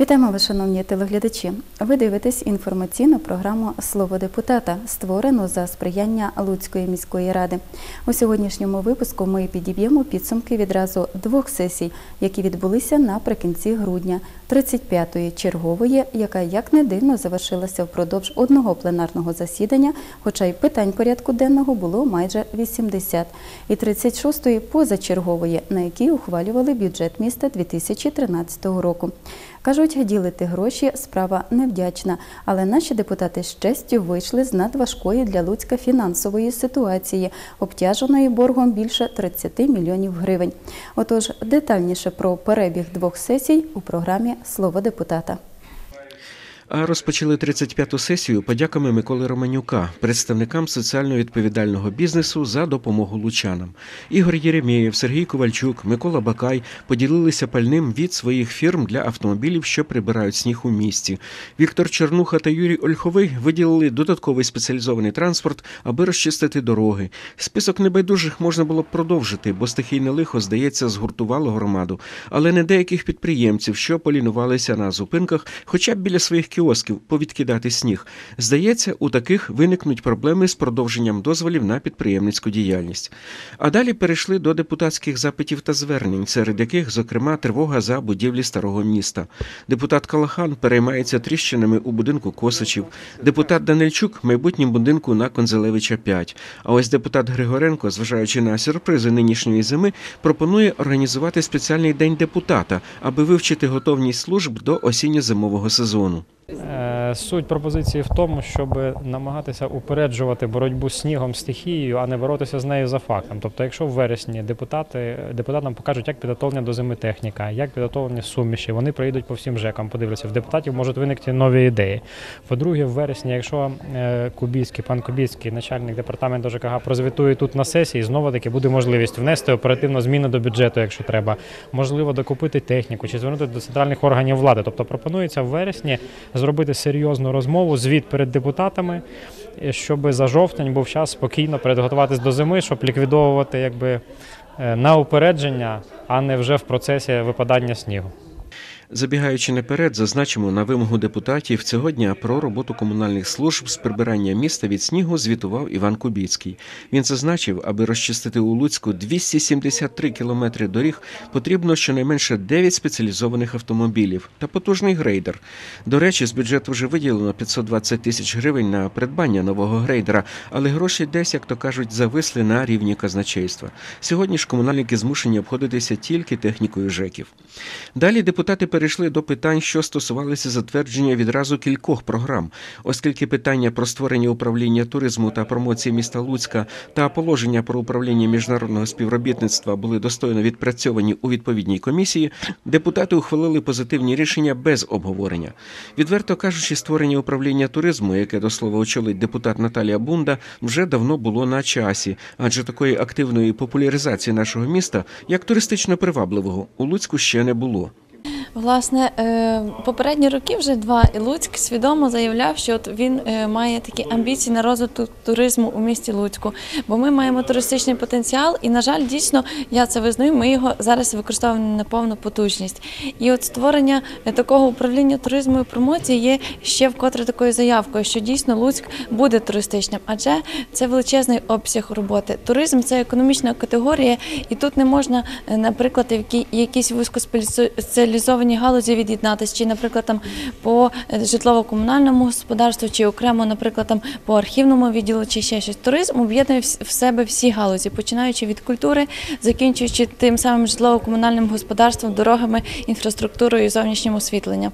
Вітаємо вас, шановні телеглядачі. Ви дивитесь інформаційну програму Слово депутата, створену за сприяння Луцької міської ради. У сьогоднішньому випуску ми підіб'ємо підсумки відразу двох сесій, які відбулися наприкінці грудня, 35-ї чергової, яка як не дивно завершилася впродовж одного пленарного засідання, хоча й питань порядку денного було майже 80, і 36-ї позачергової, на якій ухвалювали бюджет міста 2013 року. Кажуть, ділити гроші справа невдячна, але наші депутати з честю вийшли з надважкої для Луцька фінансової ситуації, обтяженої боргом більше 30 мільйонів гривень. Отож, детальніше про перебіг двох сесій у програмі Слово депутата. А розпочали 35-ту сесію подяками Миколи Романюка, представникам соціально відповідального бізнесу за допомогу лучанам. Ігор Єремєєв, Сергій Ковальчук, Микола Бакай поділилися пальним від своїх фірм для автомобілів, що прибирають сніг у місті. Віктор Чернуха та Юрій Ольховий виділили додатковий спеціалізований транспорт, аби розчистити дороги. Список небайдужих можна було б продовжити, бо стихійне лихо, здається, згуртувало громаду, але не деяких підприємців, що полінувалися на зупинках, хоча б біля своїх кіосків повідкидати сніг. Здається, у таких виникнуть проблеми з продовженням дозволів на підприємницьку діяльність. А далі перейшли до депутатських запитів та звернень, серед яких, зокрема, тривога за будівлі старого міста. Депутат Калахан переймається тріщинами у будинку Косачів, депутат Данильчук майбутнім будинку на Конзелевича 5. А ось депутат Григоренко, зважаючи на сюрпризи нинішньої зими, пропонує організувати спеціальний день депутата, аби вивчити готовність служб до осінньо-зимового сезону. Суть пропозиції в тому, щоб намагатися упереджувати боротьбу з снігом стихією, а не боротися з нею за фактом. Тобто, якщо в вересні депутати депутатам покажуть, як підготовлення до зими техніка, як підготовлені суміші, вони приїдуть по всім ЖЕКам, подивляться. В депутатів можуть виникти нові ідеї. По-друге, в вересні, якщо е, Кубійський, пан Кубійський, начальник департаменту ЖКГ, прозвітує тут на сесії, знову таки буде можливість внести оперативно зміни до бюджету, якщо треба, можливо, докупити техніку чи звернути до центральних органів влади. Тобто пропонується в вересні зробити серйозну розмову, звіт перед депутатами, щоб за жовтень був час спокійно підготуватись до зими, щоб ліквідовувати якби е, на упередження, а не вже в процесі випадання снігу. Забігаючи наперед, зазначимо на вимогу депутатів цього дня про роботу комунальних служб з прибирання міста від снігу звітував Іван Кубіцький. Він зазначив, аби розчистити у Луцьку 273 кілометри доріг, потрібно щонайменше 9 спеціалізованих автомобілів та потужний грейдер. До речі, з бюджету вже виділено 520 тисяч гривень на придбання нового грейдера, але гроші десь, як то кажуть, зависли на рівні казначейства. Сьогодні ж комунальники змушені обходитися тільки технікою ЖЕКів. Далі депутати перейшли до питань, що стосувалися затвердження відразу кількох програм, оскільки питання про створення управління туризму та промоції міста Луцька та положення про управління міжнародного співробітництва були достойно відпрацьовані у відповідній комісії. Депутати ухвалили позитивні рішення без обговорення. Відверто кажучи, створення управління туризму, яке до слова очолить депутат Наталія Бунда, вже давно було на часі, адже такої активної популяризації нашого міста, як туристично привабливого, у Луцьку ще не було. Власне, е, попередні роки вже два і Луцьк свідомо заявляв, що от він е, має такі амбіції на розвиток туризму у місті Луцьку, бо ми маємо туристичний потенціал, і на жаль, дійсно я це визнаю. Ми його зараз використовуємо на повну потужність. І от створення е, такого управління туризму і промоції є ще вкотре такою заявкою, що дійсно Луцьк буде туристичним, адже це величезний обсяг роботи. Туризм це економічна категорія, і тут не можна, наприклад, якісь вузькоспеціалізовані галузі від'єднатися, чи, наприклад, там по житлово-комунальному господарству, чи окремо, наприклад, там по архівному відділу, чи ще щось. Туризм об'єднує в себе всі галузі, починаючи від культури, закінчуючи тим самим житлово-комунальним господарством, дорогами, інфраструктурою зовнішнім освітленням.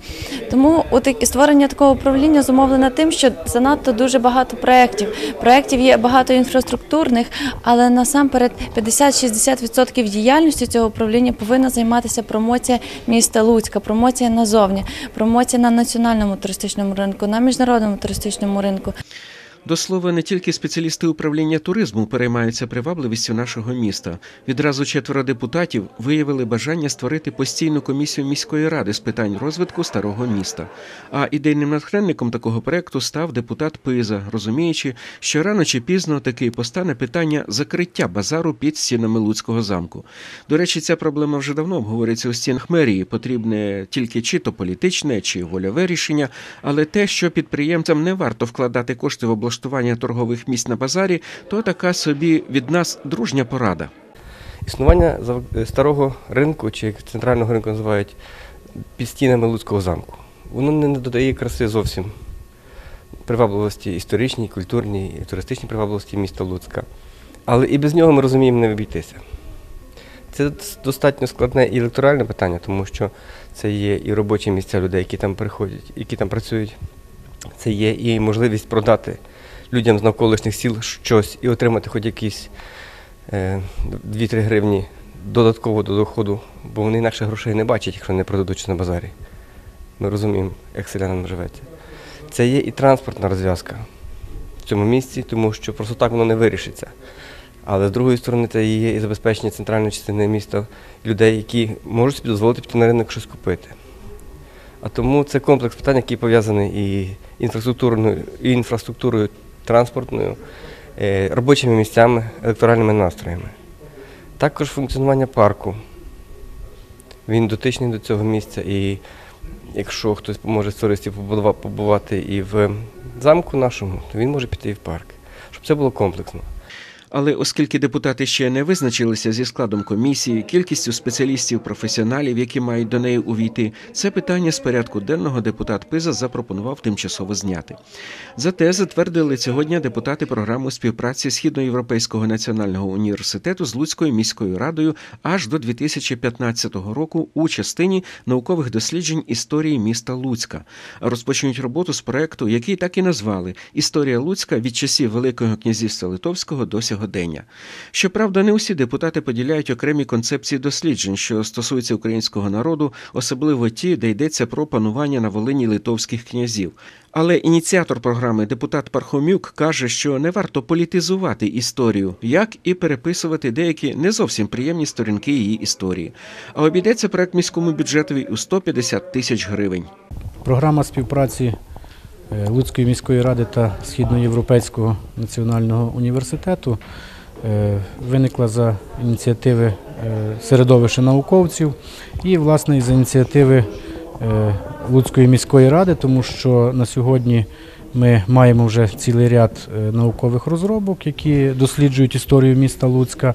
Тому от створення такого управління зумовлено тим, що занадто дуже багато проєктів. Проєктів є багато інфраструктурних, але насамперед 50-60% діяльності цього управління повинна займатися промоція міста Луцька, промоція назовні, промоція на національному туристичному ринку, на міжнародному туристичному ринку. До слова, не тільки спеціалісти управління туризму переймаються привабливістю нашого міста. Відразу четверо депутатів виявили бажання створити постійну комісію міської ради з питань розвитку старого міста. А ідейним натхненником такого проекту став депутат Пиза, розуміючи, що рано чи пізно таки постане питання закриття базару під стінами Луцького замку. До речі, ця проблема вже давно обговорюється у стінах мерії. Потрібне тільки чи то політичне, чи вольове рішення, але те, що підприємцям не варто вкладати кошти в облаштування торгових місць на базарі, то така собі від нас дружня порада. Існування старого ринку, чи центрального ринку називають під стінами Луцького замку, воно не додає краси зовсім привабливості історичній, культурній, і туристичній привабливості міста Луцька. Але і без нього ми розуміємо не обійтися. Це достатньо складне і електоральне питання, тому що це є і робочі місця людей, які там приходять, які там працюють. Це є і можливість продати людям з навколишніх сіл щось і отримати хоч якісь е, 2-3 гривні додатково до доходу, бо вони інакше грошей не бачать, якщо не продадуть на базарі. Ми розуміємо, як селянам живеться. Це є і транспортна розв'язка в цьому місці, тому що просто так воно не вирішиться. Але з другої сторони, це є і забезпечення центральної частини міста людей, які можуть собі дозволити піти на ринок щось купити. А тому це комплекс питань, який пов'язаний і інфраструктурною, і інфраструктурою транспортною, е, робочими місцями, електоральними настроями. Також функціонування парку. Він дотичний до цього місця, і якщо хтось може з туристів побувати і в замку нашому, то він може піти і в парк. Щоб це було комплексно. Але оскільки депутати ще не визначилися зі складом комісії, кількістю спеціалістів, професіоналів, які мають до неї увійти, це питання з порядку денного депутат Пиза запропонував тимчасово зняти. Зате затвердили сьогодні депутати програму співпраці Східноєвропейського національного університету з Луцькою міською радою аж до 2015 року у частині наукових досліджень історії міста Луцька. Розпочнуть роботу з проекту, який так і назвали Історія Луцька від часів Великого князівства Литовського до сьогодення. Щоправда, не усі депутати поділяють окремі концепції досліджень, що стосуються українського народу, особливо ті, де йдеться про панування на Волині литовських князів. Але ініціатор програми депутат Пархомюк каже, що не варто політизувати історію, як і переписувати деякі не зовсім приємні сторінки її історії. А обійдеться проект міському бюджетові у 150 тисяч гривень. Програма співпраці Луцької міської ради та Східноєвропейського національного університету е, виникла за ініціативи е, середовища науковців і, власне, за ініціативи е, Луцької міської ради, тому що на сьогодні ми маємо вже цілий ряд е, наукових розробок, які досліджують історію міста Луцька,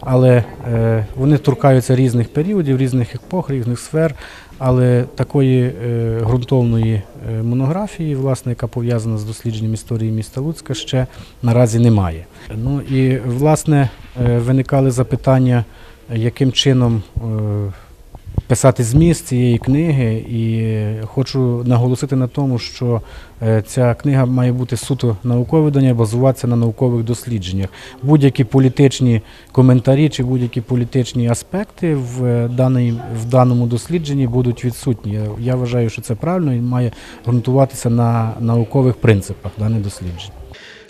але е, вони торкаються різних періодів, різних епох, різних сфер. Але такої е, ґрунтовної монографії, власне, яка пов'язана з дослідженням історії міста Луцька, ще наразі немає. Ну і власне виникали запитання, яким чином писати зміст цієї книги, і хочу наголосити на тому, що е, ця книга має бути суто наукове видання, базуватися на наукових дослідженнях. Будь-які політичні коментарі чи будь-які політичні аспекти в, е, даній, в даному дослідженні будуть відсутні. Я вважаю, що це правильно і має ґрунтуватися на наукових принципах дане дослідження.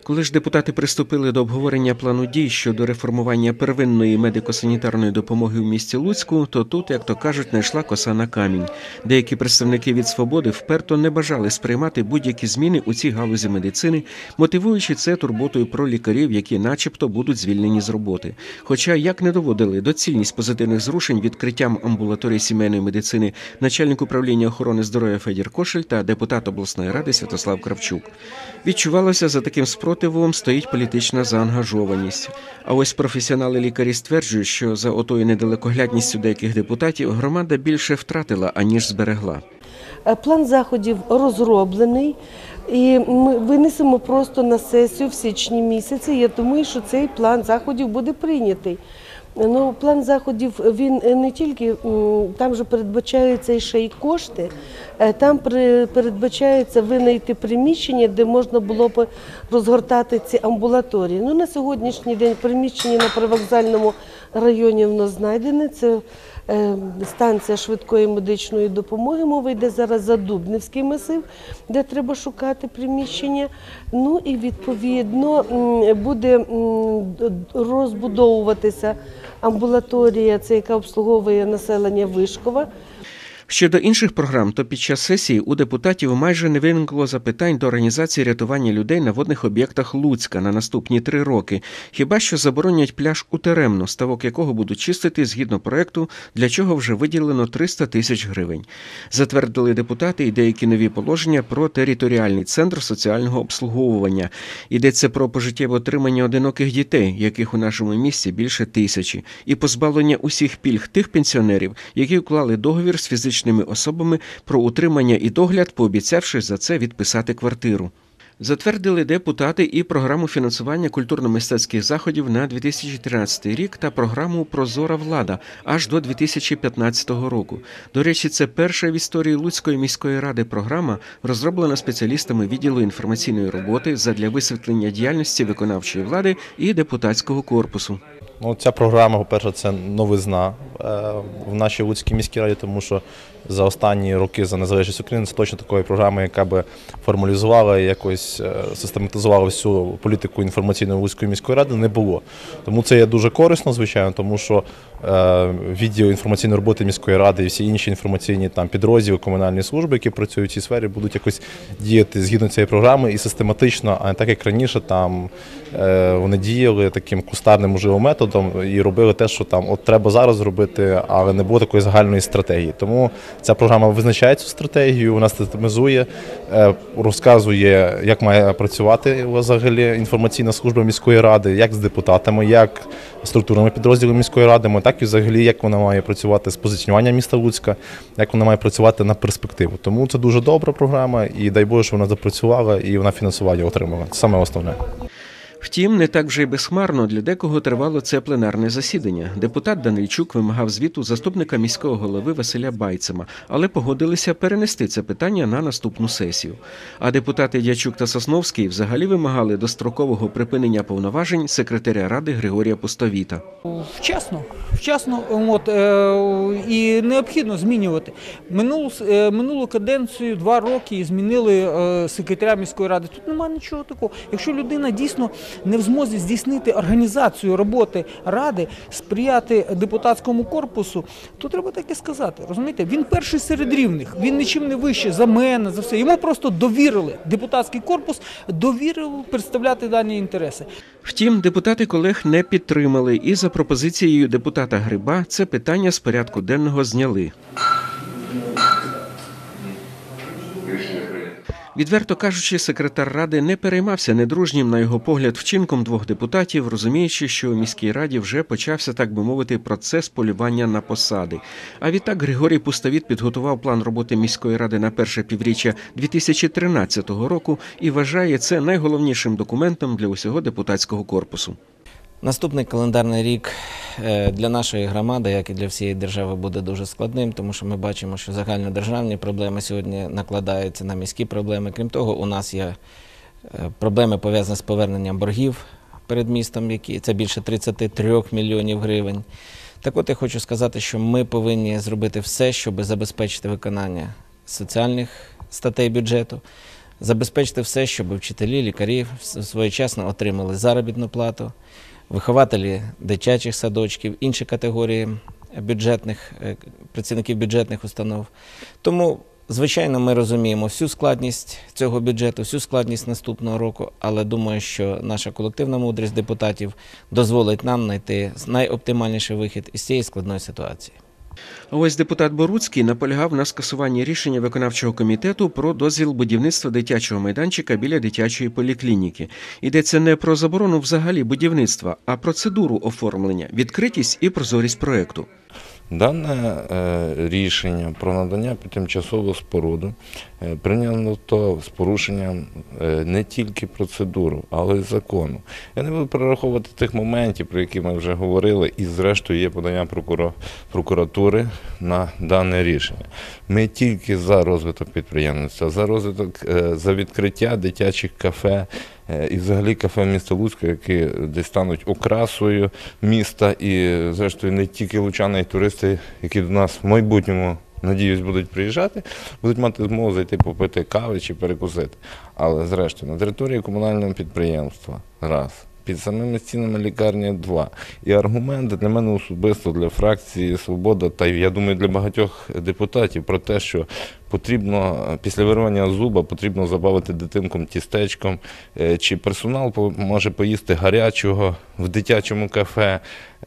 Коли ж депутати приступили до обговорення плану дій щодо реформування первинної медико-санітарної допомоги в місті Луцьку, то тут, як то кажуть, не йшла коса на камінь. Деякі представники від свободи вперто не бажали сприймати будь-які зміни у цій галузі медицини, мотивуючи це турботою про лікарів, які, начебто, будуть звільнені з роботи. Хоча як не доводили доцільність позитивних зрушень відкриттям амбулаторії сімейної медицини начальник управління охорони здоров'я Федір Кошель та депутат обласної ради Святослав Кравчук. Відчувалося, за таким спротивом стоїть політична заангажованість. А ось професіонали лікарі стверджують, що за отою недалекоглядністю деяких депутатів громада більше втратила, аніж зберегла. Е, План заходів розроблений, і ми винесемо просто на сесію в січні місяці. Я думаю, що цей план заходів буде прийнятий. Ну, план заходів він е, не тільки там же передбачаються ще й кошти. е, Там передбачається винайти приміщення, де можна було б розгортати ці амбулаторії. Ну на сьогоднішній день приміщення на привокзальному районі воно знайдене. Це станція швидкої медичної допомоги. Мова йде зараз за Дубневський масив, де треба шукати приміщення. Ну і відповідно буде розбудовуватися амбулаторія, це яка обслуговує населення Вишкова. Щодо інших програм, то під час сесії у депутатів майже не виникло запитань до організації рятування людей на водних об'єктах Луцька на наступні три роки. Хіба що заборонять пляж у Теремно, ставок якого будуть чистити згідно проекту, для чого вже виділено 300 тисяч гривень. Затвердили депутати і деякі нові положення про територіальний центр соціального обслуговування. Йдеться про пожиттєве отримання одиноких дітей, яких у нашому місті більше тисячі, і позбавлення усіх пільг тих пенсіонерів, які уклали договір з фізичними особами про утримання і догляд, пообіцявши за це відписати квартиру. Затвердили депутати і програму фінансування культурно-мистецьких заходів на 2013 рік та програму Прозора влада аж до 2015 року. До речі, це перша в історії Луцької міської ради програма, розроблена спеціалістами відділу інформаційної роботи задля висвітлення діяльності виконавчої влади і депутатського корпусу. Ну, ця програма, по-перше, це новизна е, в нашій Луцькій міській раді, тому що за останні роки за незалежність України це точно такої програми, яка би формалізувала і якось е, систематизувала всю політику інформаційної Луцької міської ради, не було. Тому це є дуже корисно, звичайно, тому що е, відділ інформаційної роботи міської ради і всі інші інформаційні там підрозділи, комунальні служби, які працюють в цій сфері, будуть якось діяти згідно цієї програми і систематично, а не так як раніше там вони діяли таким кустарним можливо методом і робили те, що там от треба зараз зробити, але не було такої загальної стратегії. Тому ця програма визначає цю стратегію, вона систематизує, е, розказує, як має працювати взагалі інформаційна служба міської ради, як з депутатами, як структурними підрозділами міської ради, так і взагалі як вона має працювати з позиціонуванням міста Луцька, як вона має працювати на перспективу. Тому це дуже добра програма, і дай Боже, що вона запрацювала і вона фінансування отримала. Це саме основне. Втім, не так вже й безхмарно для декого тривало це пленарне засідання. Депутат Данильчук вимагав звіту заступника міського голови Василя Байцема, але погодилися перенести це питання на наступну сесію. А депутати Дячук та Сосновський взагалі вимагали дострокового припинення повноважень секретаря ради Григорія Пустовіта. Вчасно, вчасно от, е, і необхідно змінювати. Минулу, е, минулу каденцію, два роки, і змінили е, секретаря міської ради. Тут немає нічого такого. Якщо людина дійсно не в змозі здійснити організацію роботи ради, сприяти депутатському корпусу, то треба так і сказати. Розумієте, він перший серед рівних, він нічим не вище за мене, за все. Йому просто довірили депутатський корпус, довірили представляти дані інтереси. Втім, депутати колег не підтримали і за пропозицією депутата Гриба це питання з порядку денного зняли. Відверто кажучи, секретар ради не переймався недружнім, на його погляд, вчинком двох депутатів, розуміючи, що у міській раді вже почався, так би мовити, процес полювання на посади. А відтак Григорій Пустовіт підготував план роботи міської ради на перше півріччя 2013 року і вважає це найголовнішим документом для усього депутатського корпусу. Наступний календарний рік е, для нашої громади, як і для всієї держави, буде дуже складним, тому що ми бачимо, що загальнодержавні проблеми сьогодні накладаються на міські проблеми. Крім того, у нас є е, проблеми пов'язані з поверненням боргів перед містом, які це більше 33 мільйонів гривень. Так от я хочу сказати, що ми повинні зробити все, щоб забезпечити виконання соціальних статей бюджету, забезпечити все, щоб вчителі, лікарі своєчасно отримали заробітну плату вихователі дитячих садочків, інші категорії бюджетних е, працівників бюджетних установ. Тому, звичайно, ми розуміємо всю складність цього бюджету, всю складність наступного року, але думаю, що наша колективна мудрість депутатів дозволить нам знайти найоптимальніший вихід із цієї складної ситуації. Ось депутат Боруцький наполягав на скасуванні рішення виконавчого комітету про дозвіл будівництва дитячого майданчика біля дитячої поліклініки. Йдеться не про заборону взагалі будівництва, а процедуру оформлення, відкритість і прозорість проекту. Дане е, рішення про надання тимчасову споруду е, прийнято з порушенням е, не тільки процедуру, але й закону. Я не буду перераховувати тих моментів, про які ми вже говорили, і зрештою є подання прокуратури на дане рішення. Ми тільки за розвиток підприємництва, за розвиток за відкриття дитячих кафе. Е, І взагалі кафе міста Луцька, які десь стануть окрасою міста, і зрештою не тільки лучани і туристи, які до нас в майбутньому, надіюсь, будуть приїжджати, будуть мати змогу зайти попити кави чи перекусити. Але зрештою на території комунального підприємства раз. Під самими стінами лікарні два. І аргументи для мене особисто, для фракції Свобода, та я думаю, для багатьох депутатів про те, що потрібно після вирвання зуба потрібно забавити дитинком тістечком, е, чи персонал може поїсти гарячого в дитячому кафе.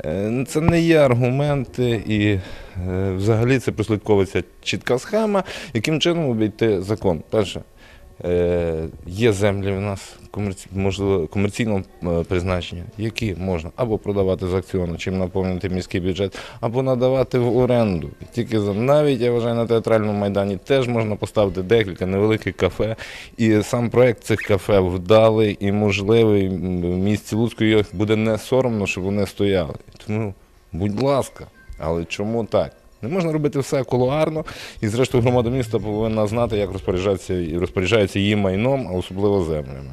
Е, Це не є аргументи, і е, взагалі це прослідковується чітка схема, яким чином обійти закон. Перше, Є землі в нас можливо, комерційного е, призначення, які можна або продавати з акціону, чим наповнити міський бюджет, або надавати в оренду. Тільки за навіть я вважаю на театральному майдані теж можна поставити декілька невеликих кафе. І сам проект цих кафе вдалий і можливий. В місті Луцьку їх буде не соромно, щоб вони стояли. Тому, будь ласка, але чому так? Не можна робити все кулуарно, і зрештою громада міста повинна знати, як розпоряджатися і розпоряджається її майном, а особливо землями.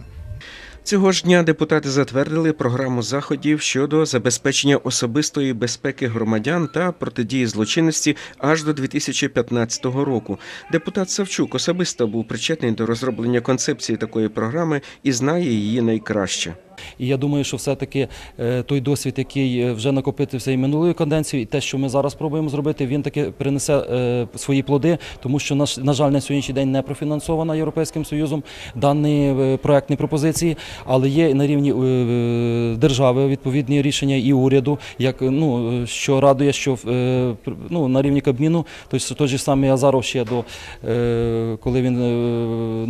Цього ж дня депутати затвердили програму заходів щодо забезпечення особистої безпеки громадян та протидії злочинності аж до 2015 року. Депутат Савчук особисто був причетний до розроблення концепції такої програми і знає її найкраще. І я думаю, що все-таки е, той досвід, який е, вже накопитився і минулої каденції, і те, що ми зараз пробуємо зробити, він таки принесе е, свої плоди, тому що на жаль на сьогоднішній день не профінансована Європейським Союзом дані проектні пропозиції, але є на рівні держави відповідні рішення і уряду, як ну що радує, що ну, на рівні Кабміну, тобто той же самий Азаров ще до коли він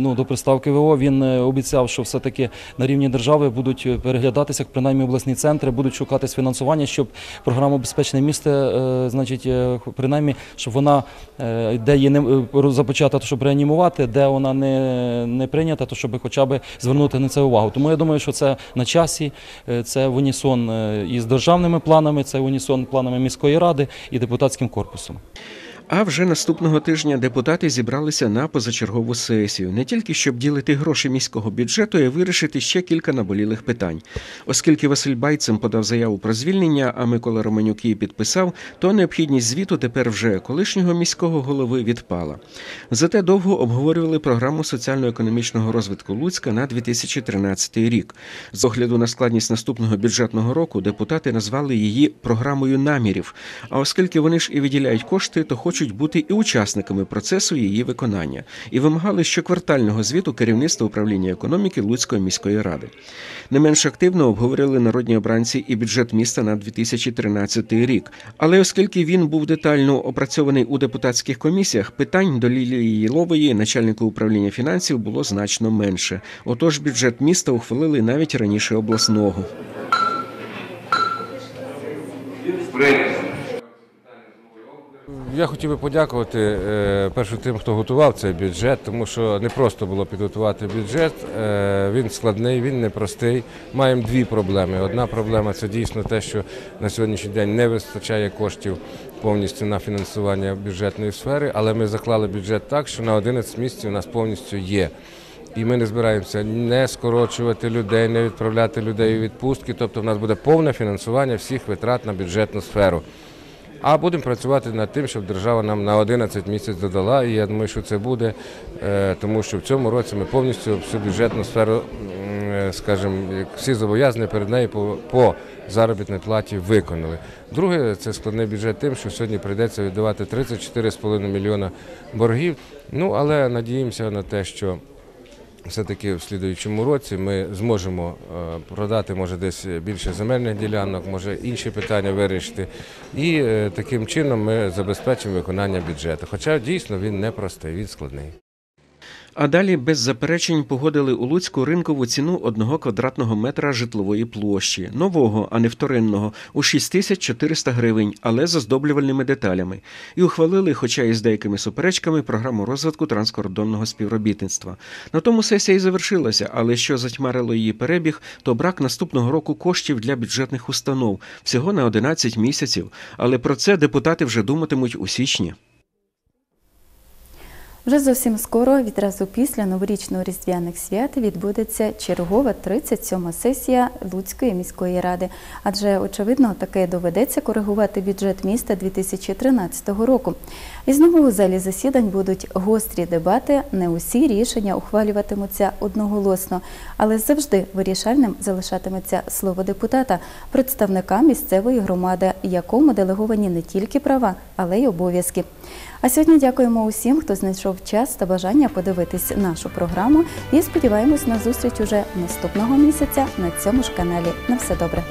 ну до приставки ВО, він обіцяв, що все таки на рівні держави будуть е, переглядатися, принаймні обласні центри будуть шукати фінансування, щоб програма Безпечне місто, е, значить, е, принаймні, щоб вона е, де є не започата, щоб реанімувати, де вона не, не прийнята, то щоб хоча б звернути на це увагу. Тому я думаю, що це на часі, це в унісон із державними планами, це в унісон планами міської ради і депутатським корпусом. А вже наступного тижня депутати зібралися на позачергову сесію не тільки щоб ділити гроші міського бюджету, й вирішити ще кілька наболілих питань. Оскільки Василь Байцем подав заяву про звільнення, а Микола Романюк її підписав, то необхідність звіту тепер вже колишнього міського голови відпала. Зате довго обговорювали програму соціально-економічного розвитку Луцька на 2013 рік. З огляду на складність наступного бюджетного року депутати назвали її програмою намірів. А оскільки вони ж і виділяють кошти, то хочуть бути і учасниками процесу її виконання і вимагали щоквартального звіту керівництва управління економіки Луцької міської ради. Не менш активно обговорили народні обранці і бюджет міста на 2013 рік. Але оскільки він був детально опрацьований у депутатських комісіях, питань до Лілії Єлової, начальника управління фінансів, було значно менше. Отож, бюджет міста ухвалили навіть раніше обласного. Я хотів би подякувати е, перше тим, хто готував цей бюджет, тому що не просто було підготувати бюджет. Е, Він складний, він непростий. Маємо дві проблеми. Одна проблема це дійсно те, що на сьогоднішній день не вистачає коштів повністю на фінансування бюджетної сфери, але ми заклали бюджет так, що на 11 місяців у нас повністю є. І ми не збираємося не скорочувати людей, не відправляти людей у відпустки. Тобто в нас буде повне фінансування всіх витрат на бюджетну сферу. А будемо працювати над тим, щоб держава нам на 11 місяць додала. І я думаю, що це буде, е, тому що в цьому році ми повністю всю бюджетну сферу, е, скажімо, всі зобов'язання перед нею по заробітній платі виконали. Друге, це складний бюджет тим, що сьогодні прийдеться віддавати 34,5 мільйона боргів. Ну, але надіємося на те, що все-таки в слідуючому році ми зможемо е, продати, може, десь більше земельних ділянок, може інші питання вирішити. І е, таким чином ми забезпечимо виконання бюджету. Хоча дійсно він непростий, він складний. А далі без заперечень погодили у Луцьку ринкову ціну одного квадратного метра житлової площі, нового, а не вторинного, у 6400 гривень, але з оздоблювальними деталями. І ухвалили, хоча і з деякими суперечками, програму розвитку транскордонного співробітництва. На тому сесія і завершилася, але що затьмарило її перебіг, то брак наступного року коштів для бюджетних установ всього на 11 місяців. Але про це депутати вже думатимуть у січні. Вже зовсім скоро, відразу після новорічно-різдвяних свят, відбудеться чергова 37-ма сесія Луцької міської ради. Адже, очевидно, таке доведеться коригувати бюджет міста 2013 року. І знову у залі засідань будуть гострі дебати. Не усі рішення ухвалюватимуться одноголосно, але завжди вирішальним залишатиметься слово депутата, представника місцевої громади, якому делеговані не тільки права, але й обов'язки. А сьогодні дякуємо усім, хто знайшов час та бажання подивитись нашу програму. І сподіваємось на зустріч уже наступного місяця на цьому ж каналі. На все добре.